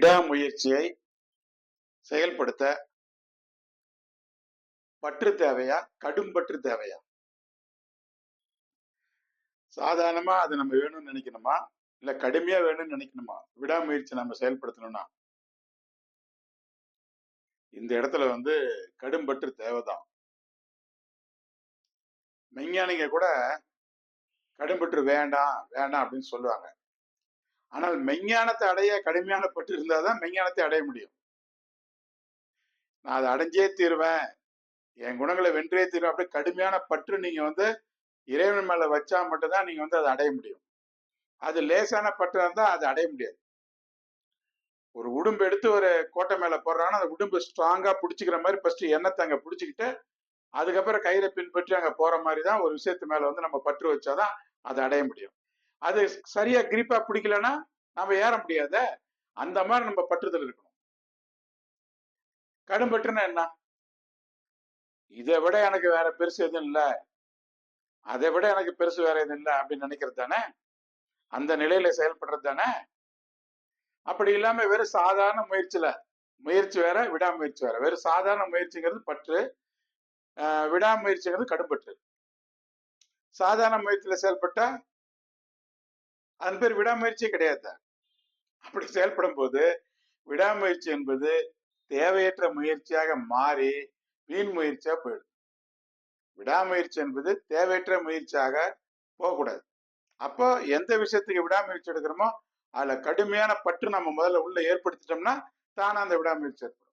விடாமுயற்சியை செயல்படுத்த பற்று தேவையா? கடும் பற்று தேவையா? சாதாரணமா அது நம்ம வேணும்னு நினைக்கணுமா? இல்ல கடுமையா வேணும்னு நினைக்கணுமா? விடாமுயற்சி நம்ம செயல்படுத்தணும்னா? இந்த இடத்துல வந்து கடும் பற்று தேவைதான். மெஞ்ஞானிங்க கூட கடும்பற்று வேண்டாம் வேண்டாம் அப்படின்னு சொல்லுவாங்க. ஆனால் மெஞ்ஞானத்தை அடைய கடுமையான பற்று இருந்தாதான் மெஞ்ஞானத்தை அடைய முடியும். நான் அதை அடைஞ்சே தீருவேன். என் குணங்களை வென்றே தீருவேன். அப்படி கடுமையான பற்று நீங்க வந்து இறைவன் மேல வச்சா மட்டும்தான் நீங்க வந்து அதை அடைய முடியும். அது லேசான பற்று இருந்தா அதை அடைய முடியாது. ஒரு உடும்பு எடுத்து ஒரு கோட்டை மேல போடுறாங்கன்னா அந்த உடும்பு ஸ்ட்ராங்கா பிடிச்சிக்கிற மாதிரி ஃபர்ஸ்ட் எண்ணத்தை அங்க பிடிச்சிக்கிட்டு அதுக்கப்புறம் கயிறை பின்பற்றி அங்க போற மாதிரி தான் ஒரு விஷயத்து மேல வந்து நம்ம பற்று வச்சாதான் அதை அடைய முடியும். அது சரியா கிரிப்பா பிடிக்கலன்னா நம்ம ஏற முடியாத அந்த மாதிரி நம்ம பற்றுதல் இருக்கணும். கடும்பற்றுனா என்ன? இதை விட எனக்கு வேற பெருசு எதுவும் இல்லை. அதை விட எனக்கு பெருசு வேற எதுவும் இல்லை அப்படின்னு நினைக்கிறது தானே? அந்த நிலையில செயல்படுறது தானே? அப்படி இல்லாம வெறும் சாதாரண முயற்சியில முயற்சி வேற விடாமுயற்சி வேற. வெறும் சாதாரண முயற்சிங்கிறது பற்று. விடாமுயற்சிங்கிறது கடும்பற்று சாதாரண முயற்சியில செயல்பட்டா அதன் பேர் விடாமுயற்சியே கிடையாது. அப்படி செயல்படும் போது விடாமுயற்சி என்பது தேவையற்ற முயற்சியாக மாறி வீண் முயற்சியா போயிடும். விடாமுயற்சி என்பது தேவையற்ற முயற்சியாக போகக்கூடாது. அப்போ எந்த விஷயத்துக்கு விடாமுயற்சி எடுக்கிறோமோ அதுல கடுமையான பற்று நம்ம முதல்ல உள்ள ஏற்படுத்திட்டோம்னா தானே அந்த விடாமுயற்சி ஏற்படும்.